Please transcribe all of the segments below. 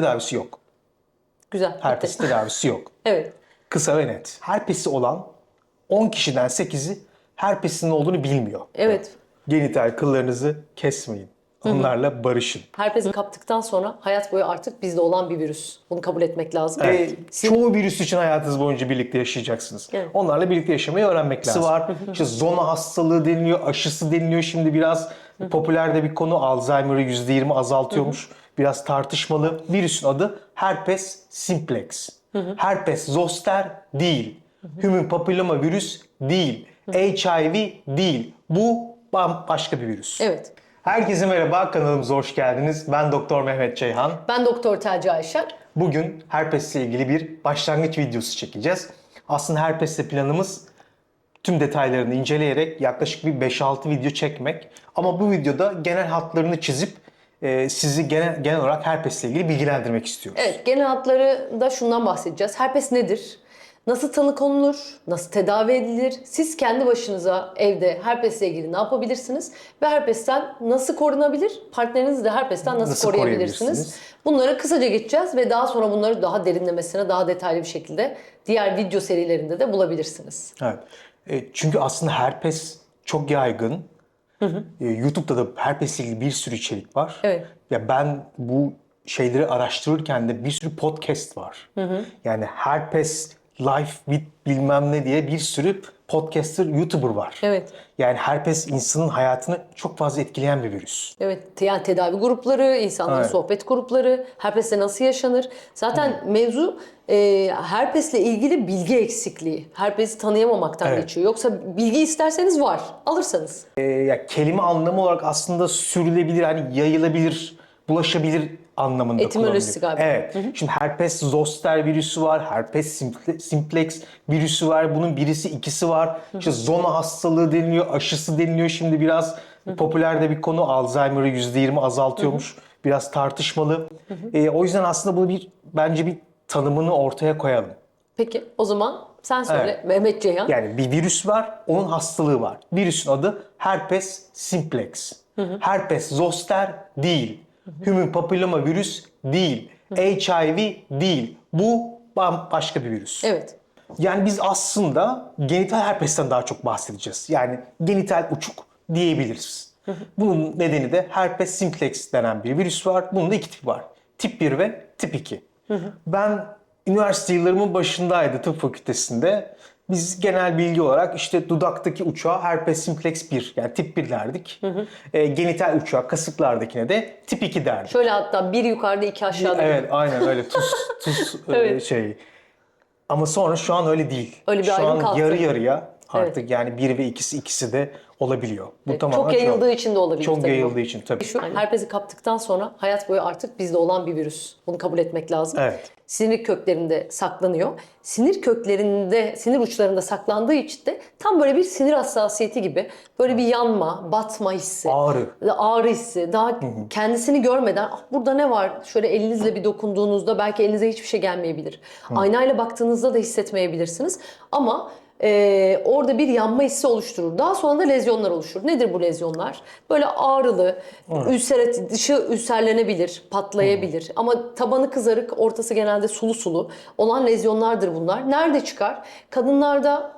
tedavisi yok. Güzel. bitti. Herpes tedavisi yok. Evet. Kısa ve net. Herpesi olan 10 kişiden 8'i herpesin ne olduğunu bilmiyor. Evet. Genital kıllarınızı kesmeyin. Onlarla barışın. Herpesi kaptıktan sonra hayat boyu artık bizde olan bir virüs. Bunu kabul etmek lazım. Ve çoğu virüs için hayatınız boyunca birlikte yaşayacaksınız. Evet. Onlarla birlikte yaşamayı öğrenmek lazım. var. İşte zona hastalığı deniliyor, aşısı deniliyor. Şimdi biraz popülerde bir konu Alzheimer'ı %20 azaltıyormuş. Biraz tartışmalı. Virüsün adı herpes simplex. Herpes zoster değil. Human papilloma virüs değil. HIV değil. Bu bambaşka bir virüs. Evet. Herkese merhaba, kanalımıza hoş geldiniz. Ben Doktor Mehmet Ceyhan. Ben Doktor Tercih Ayşen. Bugün herpesle ilgili bir başlangıç videosu çekeceğiz. Aslında herpesle planımız tüm detaylarını inceleyerek yaklaşık bir 5-6 video çekmek. Ama bu videoda genel hatlarını çizip e, sizi genel, genel olarak herpesle ilgili bilgilendirmek istiyoruz. Evet, genel hatları da şundan bahsedeceğiz. Herpes nedir? Nasıl tanı konulur? Nasıl tedavi edilir? Siz kendi başınıza evde herpesle ilgili ne yapabilirsiniz? Ve herpesten nasıl korunabilir? Partnerinizi de herpesten nasıl, Nasıl koruyabilirsiniz? koruyabilirsiniz? Bunları kısaca geçeceğiz ve daha sonra bunları daha derinlemesine, daha detaylı bir şekilde diğer video serilerinde de bulabilirsiniz. Evet. E, çünkü aslında herpes çok yaygın. E, YouTube'da da herpesle ilgili bir sürü içerik var. Evet. Ya ben bu şeyleri araştırırken de bir sürü podcast var. Yani herpes life with bilmem ne diye bir sürü podcaster, YouTuber var. Evet. Yani herpes insanın hayatını çok fazla etkileyen bir virüs. Evet, yani tedavi grupları, insanların Evet. sohbet grupları, herpesle nasıl yaşanır? Zaten mevzu e, herpesle ilgili bilgi eksikliği. Herpesi tanıyamamaktan Evet. geçiyor. Yoksa bilgi isterseniz var, alırsanız. E, ya kelime anlamı olarak aslında sürülebilir, hani yayılabilir, bulaşabilir anlamında Etimolojisi galiba. Evet. Şimdi herpes zoster virüsü var, herpes simple- simplex virüsü var. Bunun birisi ikisi var. İşte zona hastalığı deniliyor, aşısı deniliyor. Şimdi biraz popülerde bir konu Alzheimer'ı %20 azaltıyormuş. Biraz tartışmalı. E, o yüzden aslında bunu bir bence bir tanımını ortaya koyalım. Peki o zaman sen söyle Evet. Mehmet Ceyhan. Yani bir virüs var, onun hastalığı var. Virüsün adı herpes simplex. Herpes zoster değil. Human papilloma virüs değil. HIV değil. Bu bambaşka bir virüs. Evet. Yani biz aslında genital herpesten daha çok bahsedeceğiz. Yani genital uçuk diyebiliriz. Bunun nedeni de herpes simplex denen bir virüs var. Bunun da iki tipi var. Tip 1 ve tip 2. Ben üniversite yıllarımın başındaydı tıp fakültesinde. Biz genel bilgi olarak işte dudaktaki uçağa herpes simplex 1 yani tip 1 derdik. E, genital uçağa kasıklardakine de tip 2 derdik. Şöyle hatta bir yukarıda iki aşağıda. Evet aynen öyle tuz tuz e, Evet. şey. Ama sonra şu an öyle değil. Öyle bir şu an kalktı. yarı yarıya artık yani bir ve ikisi ikisi de olabiliyor. Bu Evet, tamamen çok yayıldığı için de olabilir Çok tabii. yayıldığı için tabii. Şu herpesi kaptıktan sonra hayat boyu artık bizde olan bir virüs. Bunu kabul etmek lazım. Evet. Sinir köklerinde saklanıyor. Sinir köklerinde, sinir uçlarında saklandığı için de tam böyle bir sinir hassasiyeti gibi böyle bir yanma, batma hissi. Ağrı. Ağrı hissi. Daha kendisini görmeden "Ah, burada ne var? Şöyle elinizle bir dokunduğunuzda belki elinize hiçbir şey gelmeyebilir. Aynayla baktığınızda da hissetmeyebilirsiniz. Ama e, orada bir yanma hissi oluşturur. Daha sonra da lezyonlar oluşur. Nedir bu lezyonlar? Böyle ağrılı, ülser, dışı ülserlenebilir, patlayabilir. Ama tabanı kızarık, ortası genelde sulu sulu olan lezyonlardır bunlar. Nerede çıkar? Kadınlarda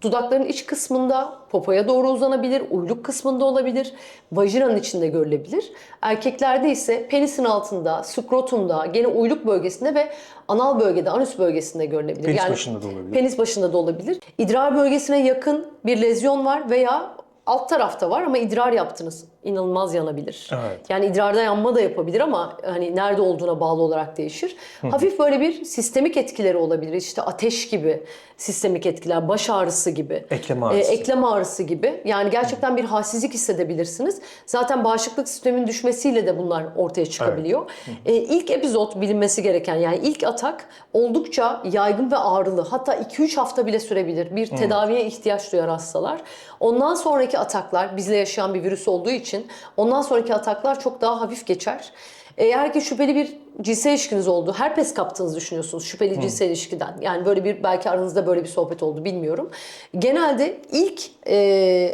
dudakların iç kısmında popoya doğru uzanabilir, uyluk kısmında olabilir, vajinanın içinde görülebilir. Erkeklerde ise penisin altında, skrotumda, gene uyluk bölgesinde ve anal bölgede, anüs bölgesinde görülebilir. Penis başında da olabilir. Penis başında da olabilir. İdrar bölgesine yakın bir lezyon var veya alt tarafta var ama idrar yaptınız. İnanılmaz yanabilir. Evet. Yani idrarda yanma da yapabilir ama hani nerede olduğuna bağlı olarak değişir. Hafif böyle bir sistemik etkileri olabilir. İşte ateş gibi sistemik etkiler, baş ağrısı gibi. Eklem ağrısı. E, eklem ağrısı gibi. Yani gerçekten bir halsizlik hissedebilirsiniz. Zaten bağışıklık sistemin düşmesiyle de bunlar ortaya çıkabiliyor. E, ilk epizod bilinmesi gereken yani ilk atak oldukça yaygın ve ağrılı. Hatta 2-3 hafta bile sürebilir. Bir tedaviye ihtiyaç duyar hastalar. Ondan sonraki ataklar bizle yaşayan bir virüs olduğu için ondan sonraki ataklar çok daha hafif geçer. Eğer ki şüpheli bir cinsel ilişkiniz oldu, herpes kaptığınızı düşünüyorsunuz şüpheli cinsel ilişkiden. Yani böyle bir belki aranızda böyle bir sohbet oldu bilmiyorum. Genelde ilk e,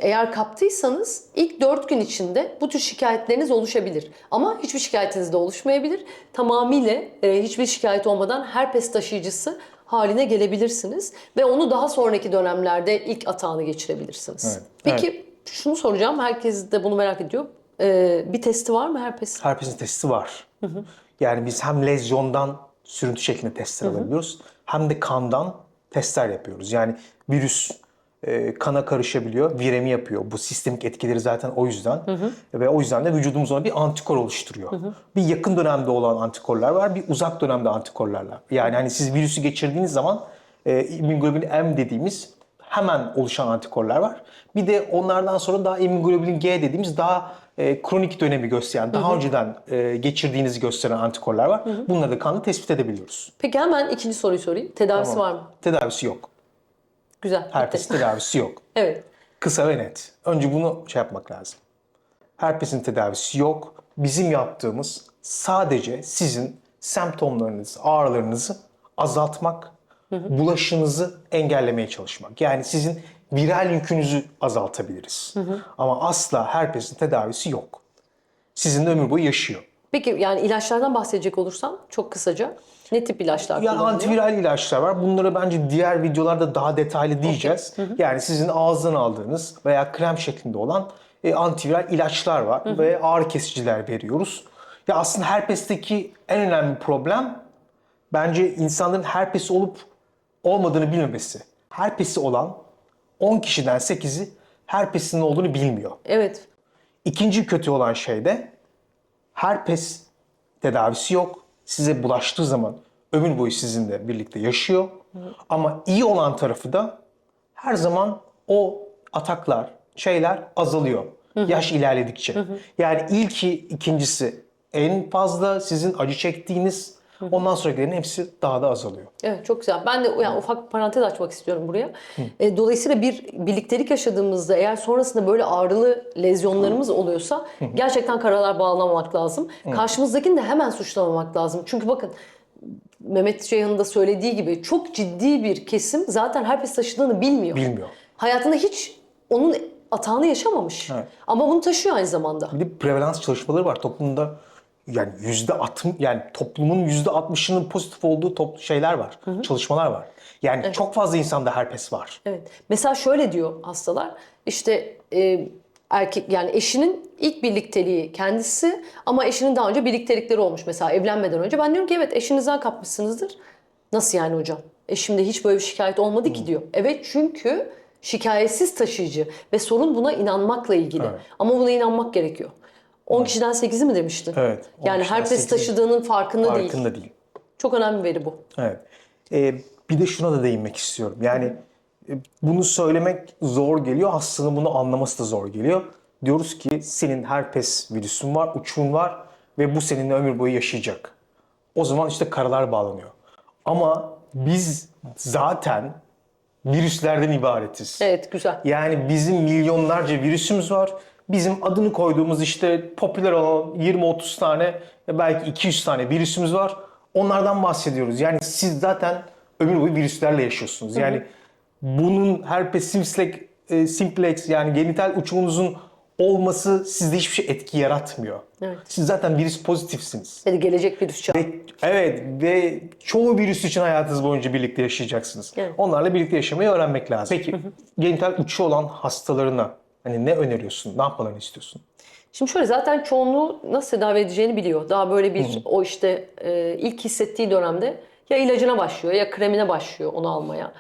eğer kaptıysanız ilk 4 gün içinde bu tür şikayetleriniz oluşabilir. Ama hiçbir şikayetiniz de oluşmayabilir. Tamamıyla e, hiçbir şikayet olmadan herpes taşıyıcısı haline gelebilirsiniz ve onu daha sonraki dönemlerde ilk atağını geçirebilirsiniz. Evet, Peki şunu soracağım, herkes de bunu merak ediyor. Ee, bir testi var mı herpes? Herpesin testi var. Yani biz hem lezyondan sürüntü şeklinde testler alabiliyoruz hem de kandan testler yapıyoruz. Yani virüs e, kana karışabiliyor, viremi yapıyor. Bu sistemik etkileri zaten o yüzden ve o yüzden de vücudumuz ona bir antikor oluşturuyor. Bir yakın dönemde olan antikorlar var, bir uzak dönemde antikorlar var. Yani hani siz virüsü geçirdiğiniz zaman e, immunoglobulin M dediğimiz hemen oluşan antikorlar var. Bir de onlardan sonra daha immunoglobulin G dediğimiz daha e, kronik dönemi gösteren, daha önceden e, geçirdiğinizi gösteren antikorlar var. Bunları da kanla tespit edebiliyoruz. Peki hemen ikinci soruyu sorayım. Tedavisi var mı? Tedavisi yok. Güzel. bitti. Herpes tedavisi yok. Evet. Kısa ve net. Önce bunu şey yapmak lazım. Herpesin tedavisi yok. Bizim yaptığımız sadece sizin semptomlarınızı, ağrılarınızı azaltmak, bulaşınızı engellemeye çalışmak. Yani sizin viral yükünüzü azaltabiliriz. Ama asla herpesin tedavisi yok. Sizin de ömür boyu yaşıyor. Peki yani ilaçlardan bahsedecek olursam çok kısaca ne tip ilaçlar Yani kullanılıyor? antiviral ilaçlar var. Bunları bence diğer videolarda daha detaylı diyeceğiz. Yani sizin ağızdan aldığınız veya krem şeklinde olan e, antiviral ilaçlar var ve ağrı kesiciler veriyoruz. Ya aslında herpesteki en önemli problem bence insanların herpes olup olmadığını bilmemesi. Herpesi olan 10 kişiden 8'i herpesin ne olduğunu bilmiyor. Evet. İkinci kötü olan şey de herpes tedavisi yok. Size bulaştığı zaman ömür boyu sizinle birlikte yaşıyor. Ama iyi olan tarafı da her zaman o ataklar, şeyler azalıyor. Yaş ilerledikçe. Yani ilki, ikincisi en fazla sizin acı çektiğiniz, ondan sonrakilerin hepsi daha da azalıyor. Evet çok güzel. Ben de yani ufak bir parantez açmak istiyorum buraya. E, dolayısıyla bir birliktelik yaşadığımızda eğer sonrasında böyle ağrılı lezyonlarımız oluyorsa gerçekten karalar bağlamamak lazım. Karşımızdakini de hemen suçlamamak lazım. Çünkü bakın Mehmet Ceyhan'ın da söylediği gibi çok ciddi bir kesim zaten herpes taşıdığını bilmiyor. Bilmiyor. Hayatında hiç onun atağını yaşamamış. Evet. Ama bunu taşıyor aynı zamanda. Bir de prevalans çalışmaları var toplumda. Yani yüzde altmış, yani toplumun yüzde altmışının pozitif olduğu top şeyler var, çalışmalar var. Yani çok fazla insanda herpes var. Evet. Mesela şöyle diyor hastalar. İşte e, erkek yani eşinin ilk birlikteliği kendisi ama eşinin daha önce birliktelikleri olmuş mesela evlenmeden önce. Ben diyorum ki evet eşinizden kapmışsınızdır. Nasıl yani hocam? Eşimde hiç böyle bir şikayet olmadı ki diyor. Evet çünkü şikayetsiz taşıyıcı ve sorun buna inanmakla ilgili. Evet. Ama buna inanmak gerekiyor. 10 kişiden 8'i mi demiştin? Evet, 10 Yani herpes 8'i taşıdığının farkında, değil. Farkında değil. Çok önemli bir veri bu. Evet. Ee, bir de şuna da değinmek istiyorum. Yani e, bunu söylemek zor geliyor. Hastanın bunu anlaması da zor geliyor. Diyoruz ki senin herpes virüsün var, uçuğun var ve bu seninle ömür boyu yaşayacak. O zaman işte karalar bağlanıyor. Ama biz zaten virüslerden ibaretiz. Evet güzel. Yani bizim milyonlarca virüsümüz var. Bizim adını koyduğumuz işte popüler olan 20-30 tane belki 200 tane virüsümüz var. Onlardan bahsediyoruz. Yani siz zaten ömür boyu virüslerle yaşıyorsunuz. Yani bunun herpes simplex, e, simplex yani genital uçuğunuzun olması sizde hiçbir şey etki yaratmıyor. Evet. Siz zaten virüs pozitifsiniz. Hadi gelecek virüs çağı. Ve, evet ve çoğu virüs için hayatınız boyunca birlikte yaşayacaksınız. Evet. Onlarla birlikte yaşamayı öğrenmek lazım. Peki genital uçu olan hastalarına hani ne öneriyorsun? Ne yapmalarını istiyorsun? Şimdi şöyle zaten çoğunluğu nasıl tedavi edeceğini biliyor. Daha böyle bir o işte e, ilk hissettiği dönemde ya ilacına başlıyor ya kremine başlıyor onu almaya.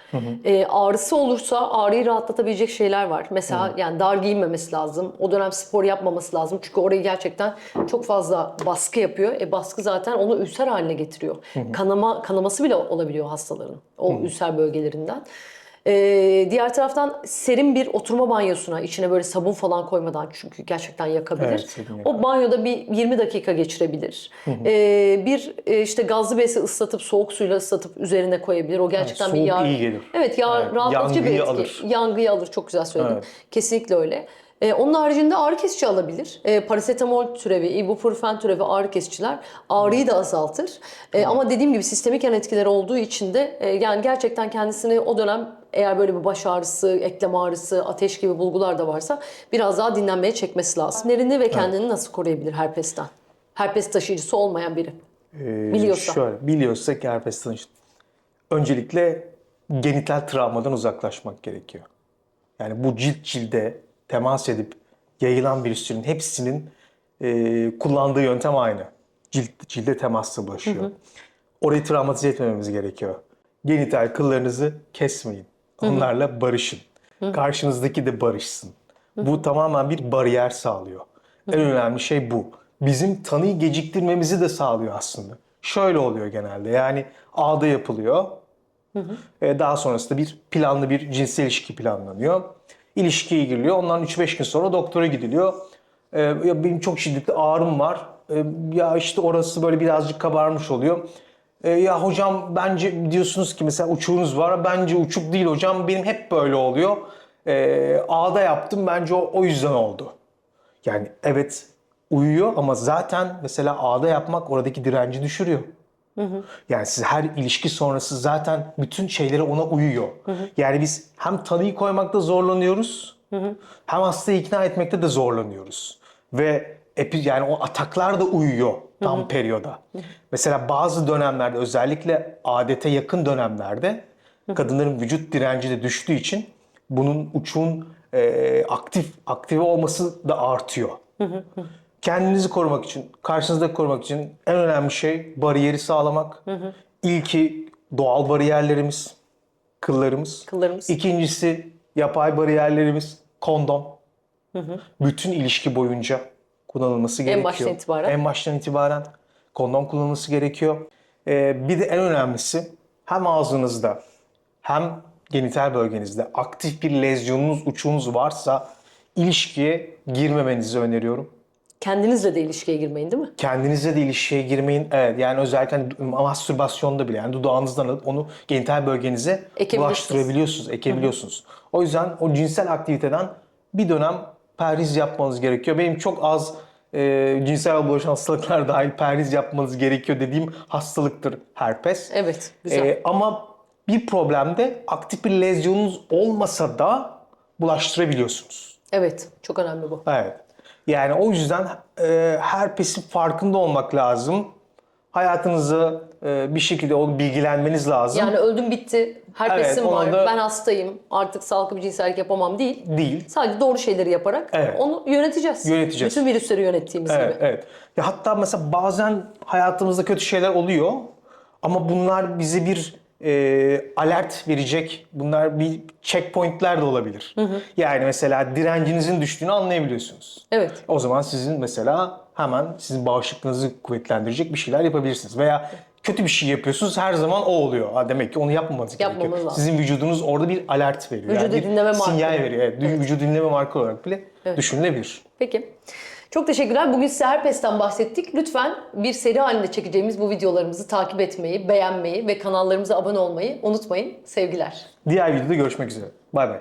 E, ağrısı olursa ağrıyı rahatlatabilecek şeyler var. Mesela yani dar giyinmemesi lazım. O dönem spor yapmaması lazım. Çünkü orayı gerçekten çok fazla baskı yapıyor. E baskı zaten onu ülser haline getiriyor. Kanama kanaması bile olabiliyor hastaların o ülser bölgelerinden. Ee, diğer taraftan serin bir oturma banyosuna içine böyle sabun falan koymadan çünkü gerçekten yakabilir. Evet, o banyoda bir 20 dakika geçirebilir. Ee, bir e, işte gazlı bezi ıslatıp soğuk suyla ıslatıp üzerine koyabilir. O gerçekten bir soğuk yağ. Evet, yağ Evet, rahatlatıcı bir etki. alır. Yangıyı alır. Çok güzel söyledin. Evet. Kesinlikle öyle. Ee, onun haricinde ağrı kesici alabilir. Ee, parasetamol türevi, ibuprofen türevi ağrı kesiciler ağrıyı da azaltır. Ee, ama dediğim gibi sistemik yan etkileri olduğu için de e, yani gerçekten kendisini o dönem eğer böyle bir baş ağrısı, eklem ağrısı, ateş gibi bulgular da varsa biraz daha dinlenmeye çekmesi lazım. Nerini ve kendini nasıl koruyabilir herpesten? Herpes taşıyıcısı olmayan biri. Ee, Biliyorsa. Şöyle, biliyorsa ki herpes tanış- Öncelikle genital travmadan uzaklaşmak gerekiyor. Yani bu cilt cilde temas edip yayılan virüslerin hepsinin e, kullandığı yöntem aynı. Cilt, cilde temasla bulaşıyor. Orayı travmatize etmememiz gerekiyor. Genital kıllarınızı kesmeyin. Onlarla barışın. Karşınızdaki de barışsın. Bu tamamen bir bariyer sağlıyor. En önemli şey bu. Bizim tanıyı geciktirmemizi de sağlıyor aslında. Şöyle oluyor genelde. Yani ağda yapılıyor. E, Daha sonrasında bir planlı bir cinsel ilişki planlanıyor. İlişkiye giriliyor. Ondan 3-5 gün sonra doktora gidiliyor. E, ya benim çok şiddetli ağrım var. E, ya işte orası böyle birazcık kabarmış oluyor. E, ya hocam bence diyorsunuz ki mesela uçuğunuz var. Bence uçuk değil hocam. Benim hep böyle oluyor. E, ağda yaptım. Bence o, o yüzden oldu. Yani evet uyuyor ama zaten mesela ağda yapmak oradaki direnci düşürüyor. Yani siz her ilişki sonrası zaten bütün şeyleri ona uyuyor. Yani biz hem tanıyı koymakta zorlanıyoruz hem hastayı ikna etmekte de zorlanıyoruz. Ve epi, yani o ataklar da uyuyor tam periyoda. Mesela bazı dönemlerde özellikle adete yakın dönemlerde kadınların vücut direnci de düştüğü için bunun uçun e, aktif aktive olması da artıyor. Kendinizi korumak için, karşınızda korumak için en önemli şey bariyeri sağlamak. İlki doğal bariyerlerimiz, kıllarımız. Kıllarımız. İkincisi yapay bariyerlerimiz, kondom. Bütün ilişki boyunca kullanılması gerekiyor. baştan itibaren. En baştan itibaren kondom kullanılması gerekiyor. Ee, bir de en önemlisi hem ağzınızda hem genital bölgenizde aktif bir lezyonunuz, uçuğunuz varsa ilişkiye girmemenizi öneriyorum. Kendinizle de ilişkiye girmeyin değil mi? Kendinize de ilişkiye girmeyin. Evet yani özellikle hani mastürbasyonda bile yani dudağınızdan alıp onu genital bölgenize bulaştırabiliyorsunuz, ekebiliyorsunuz. O yüzden o cinsel aktiviteden bir dönem perhiz yapmanız gerekiyor. Benim çok az e, cinsel bulaşan hastalıklar dahil perhiz yapmanız gerekiyor dediğim hastalıktır herpes. Evet, güzel. E, ama bir problemde aktif bir lezyonunuz olmasa da bulaştırabiliyorsunuz. Evet, çok önemli bu. Evet. Yani o yüzden e, herpesin farkında olmak lazım. Hayatınızı e, bir şekilde onu bilgilenmeniz lazım. Yani öldüm bitti, herpesim Evet, ona var, da- ben hastayım, artık sağlıklı bir cinsellik yapamam değil. Değil. Sadece doğru şeyleri yaparak Evet. onu yöneteceğiz. Yöneteceğiz. Bütün virüsleri yönettiğimiz Evet, gibi. evet. Ya hatta mesela bazen hayatımızda kötü şeyler oluyor ama bunlar bize bir e, alert verecek. Bunlar bir checkpointler de olabilir. Yani mesela direncinizin düştüğünü anlayabiliyorsunuz. Evet. O zaman sizin mesela hemen sizin bağışıklığınızı kuvvetlendirecek bir şeyler yapabilirsiniz. Veya kötü bir şey yapıyorsunuz her zaman o oluyor. Ha, demek ki onu yapmamanız Yapmamız gerekiyor. lazım. Sizin vücudunuz orada bir alert veriyor. Vücudu bir dinleme markası. sinyal veriyor. Evet, Vücudu dinleme marka olarak bile düşünülebilir. Peki. Çok teşekkürler. Bugün size herpesten bahsettik. Lütfen bir seri halinde çekeceğimiz bu videolarımızı takip etmeyi, beğenmeyi ve kanallarımıza abone olmayı unutmayın. Sevgiler. Diğer videoda görüşmek üzere. Bay bay.